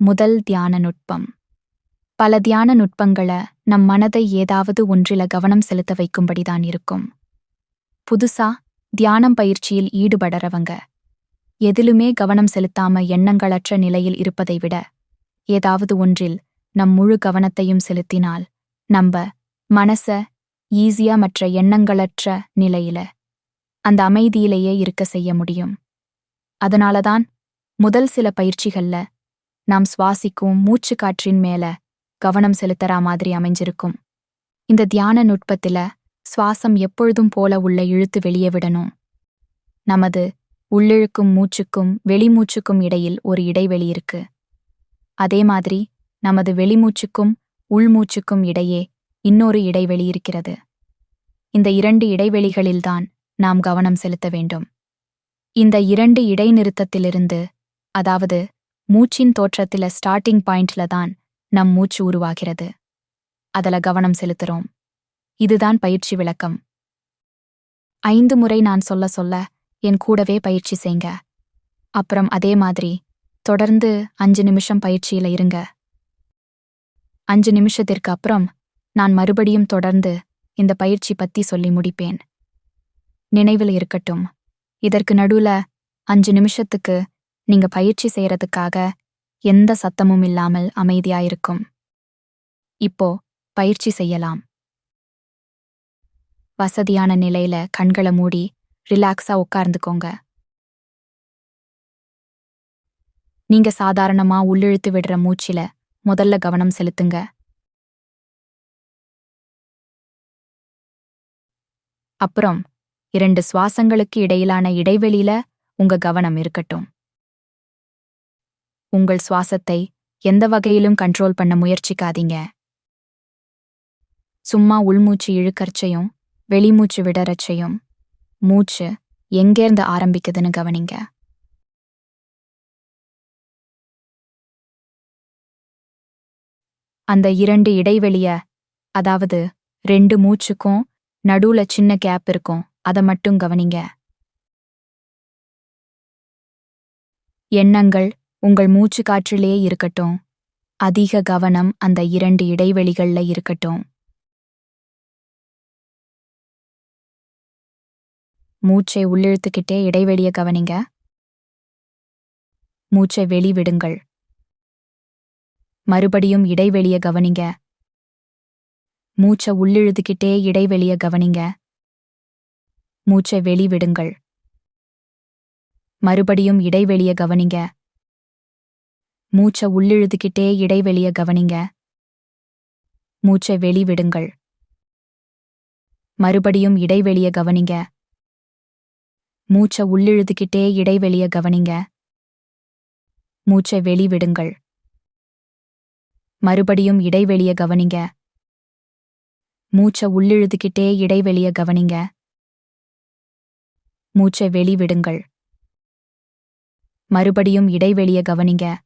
முதல் தியான நுட்பம். பல தியான நுட்பங்களை நம் மனதை ஏதாவது ஒன்றில கவனம் செலுத்த வைக்கும்படிதான் இருக்கும். புதுசா தியானம் பயிற்சியில் ஈடுபடறவங்க எதிலுமே கவனம் செலுத்தாம எண்ணங்களற்ற நிலையில் இருப்பதை விட ஏதாவது ஒன்றில் நம் முழு கவனத்தையும் செலுத்தினால் நம்ப மனச ஈஸியா மற்ற எண்ணங்களற்ற நிலையில அந்த அமைதியிலேயே இருக்க செய்ய முடியும். அதனாலதான் முதல் சில பயிற்சிகள்ல நாம் சுவாசிக்கும் மூச்சு காற்றின் மேல கவனம் செலுத்தறா மாதிரி அமைஞ்சிருக்கும். இந்த தியான நுட்பத்தில சுவாசம் எப்பொழுதும் போல உள்ள இழுத்து வெளியே விடணும். நமது உள்ளிழுக்கும் மூச்சுக்கும் வெளிமூச்சுக்கும் இடையில் ஒரு இடைவெளி இருக்கு. அதே மாதிரி நமது வெளிமூச்சுக்கும் உள்மூச்சுக்கும் இடையே இன்னொரு இடைவெளி இருக்கிறது. இந்த இரண்டு இடைவெளிகளில்தான் நாம் கவனம் செலுத்த வேண்டும். இந்த இரண்டு இடைநிறுத்தத்திலிருந்து அதாவது மூச்சின் தோற்றத்தில ஸ்டார்டிங் பாயிண்ட்ல தான் நம் மூச்சு உருவாகிறது. அதுல கவனம் செலுத்துறோம். இதுதான் பயிற்சி விளக்கம். ஐந்து முறை நான் சொல்ல சொல்ல என் கூடவே பயிற்சி செய்ங்க. அப்புறம் அதே மாதிரி தொடர்ந்து அஞ்சு நிமிஷம் பயிற்சியில இருங்க. அஞ்சு நிமிஷத்திற்கு அப்புறம் நான் மறுபடியும் தொடர்ந்து இந்த பயிற்சி பத்தி சொல்லி முடிப்பேன். நினைவில் இருக்கட்டும். இதற்கு நடுவுல அஞ்சு நிமிஷத்துக்கு நீங்க பயிற்சி செய்யறதுக்காக எந்த சத்தமும் இல்லாமல் அமைதியாயிருக்கும். இப்போ பயிற்சி செய்யலாம். வசதியான நிலையில கண்களை மூடி ரிலாக்ஸா உட்கார்ந்துக்கோங்க. நீங்க சாதாரணமா உள்ளிழுத்து விடுற மூச்சில முதல்ல கவனம் செலுத்துங்க. அப்புறம் இரண்டு சுவாசங்களுக்கு இடையிலான இடைவெளியில உங்க கவனம் இருக்கட்டும். உங்கள் சுவாசத்தை எந்த வகையிலும் கண்ட்ரோல் பண்ண முயற்சிக்காதீங்க. சும்மா உள்மூச்சு இழுக்கறச்சையும் வெளிமூச்சு விடறச்சையும் மூச்சு எங்கேருந்து ஆரம்பிக்குதுன்னு கவனிங்க. அந்த இரண்டு இடைவெளிய அதாவது ரெண்டு மூச்சுக்கும் நடுவுல சின்ன கேப் இருக்கும் அதை மட்டும் கவனிங்க. எண்ணங்கள் உங்கள் மூச்சு காற்றிலே இருக்கட்டும். அதிக கவனம் அந்த இரண்டு இடைவெளிகள்ல இருக்கட்டும். மூச்சை உள்ளிழுத்துக்கிட்டே இடைவெளிய கவனிங்க. மூச்சை வெளிவிடுங்கள். மறுபடியும் இடைவெளிய கவனிங்க. மூச்சை உள்ளிழுத்துக்கிட்டே இடைவெளிய கவனிங்க. மூச்சை வெளிவிடுங்கள். மறுபடியும் இடைவெளிய கவனிங்க. மூச்சை உள்ளிழுதுகிட்டே இடைவெளிய கவனிங்க. மூச்சை வெளிவிடுங்கள். மறுபடியும் இடைவெளிய கவனிங்க. மூச்சை உள்ளிழுதுகிட்டே இடைவெளிய கவனிங்க. மூச்சை வெளிவிடுங்கள். மறுபடியும் இடைவெளிய கவனிங்க. மூச்சை உள்ளிழுதுகிட்டே இடைவெளிய கவனிங்க. மூச்சை வெளிவிடுங்கள். மறுபடியும் இடைவெளிய கவனிங்க.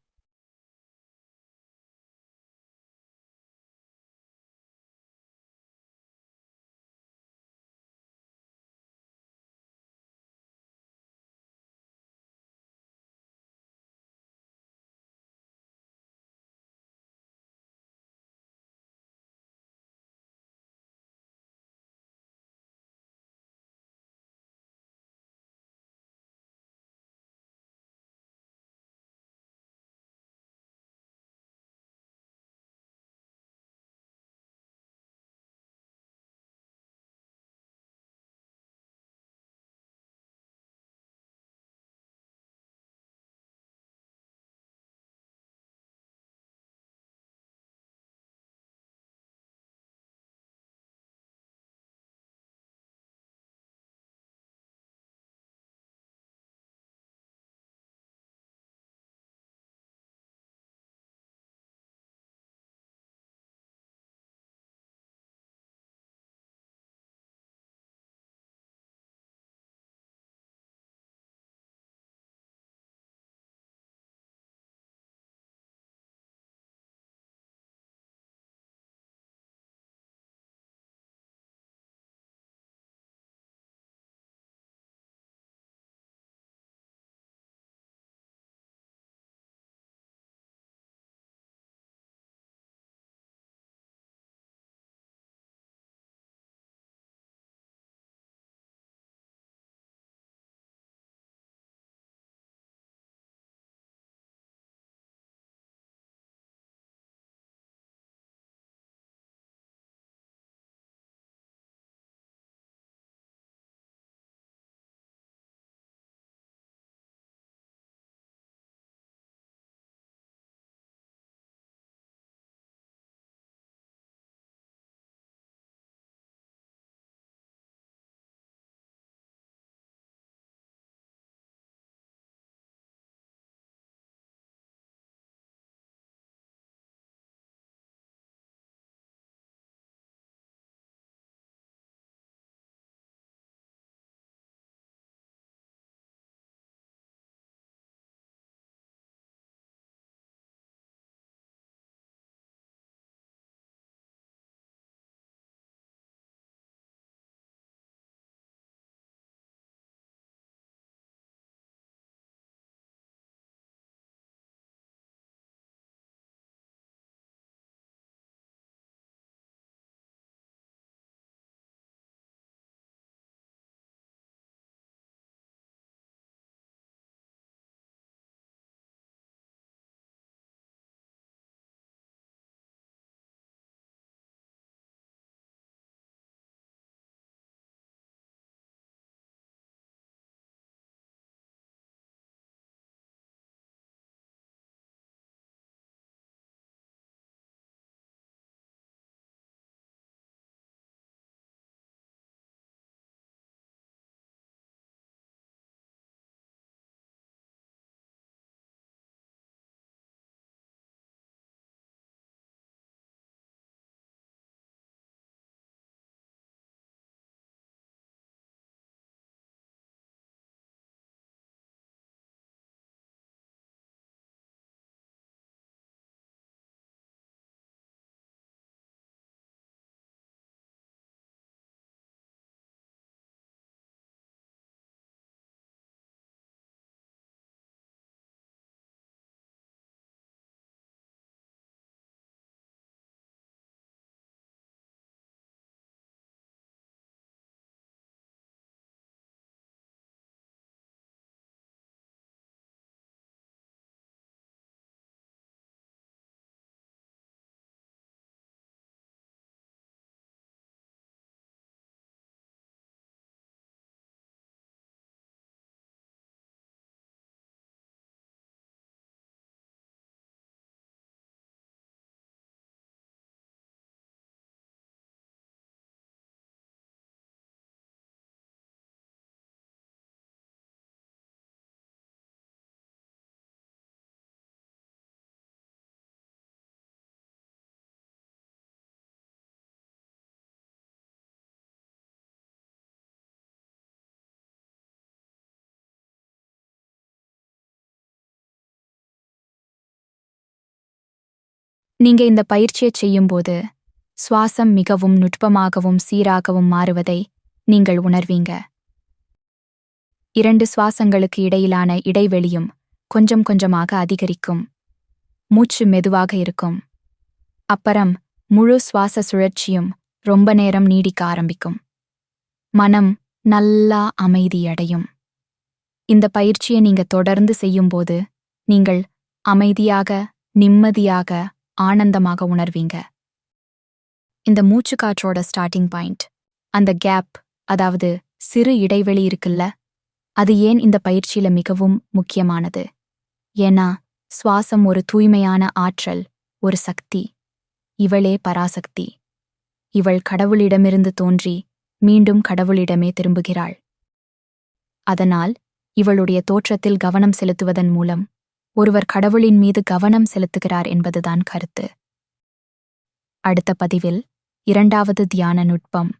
நீங்க இந்த பயிற்சியை செய்யும்போது சுவாசம் மிகவும் நுட்பமாகவும் சீராகவும் மாறுவதை நீங்கள் உணர்வீங்க. இரண்டு சுவாசங்களுக்கு இடையிலான இடைவெளியும் கொஞ்சம் கொஞ்சமாக அதிகரிக்கும். மூச்சு மெதுவாக இருக்கும். அப்புறம் முழு சுவாச சுழற்சியும் ரொம்ப நேரம் நீடிக்க ஆரம்பிக்கும். மனம் நல்லா அமைதியடையும் இந்த பயிற்சியை நீங்க தொடர்ந்து செய்யும்போது நீங்கள் அமைதியாக நிம்மதியாக ஆனந்தமாக உணர்வீங்க. இந்த மூச்சு காற்றோட ஸ்டார்டிங் பாயிண்ட் அந்த கேப் அதாவது சிறு இடைவெளி இருக்குல்ல அது ஏன் இந்த பயிற்சியில மிகவும் முக்கியமானது? ஏன்னா சுவாசம் ஒரு தூய்மையான ஆற்றல் ஒரு சக்தி. இவளே பராசக்தி. இவள் கடவுளிடமிருந்து தோன்றி மீண்டும் கடவுளிடமே திரும்புகிறாள். அதனால் இவளுடைய தோற்றத்தில் கவனம் செலுத்துவதன் மூலம் ஒருவர் கடவுளின் மீது கவனம் செலுத்துகிறார் என்பதுதான் கருத்து. அடுத்த பதிவில் இரண்டாவது தியான நுட்பம்.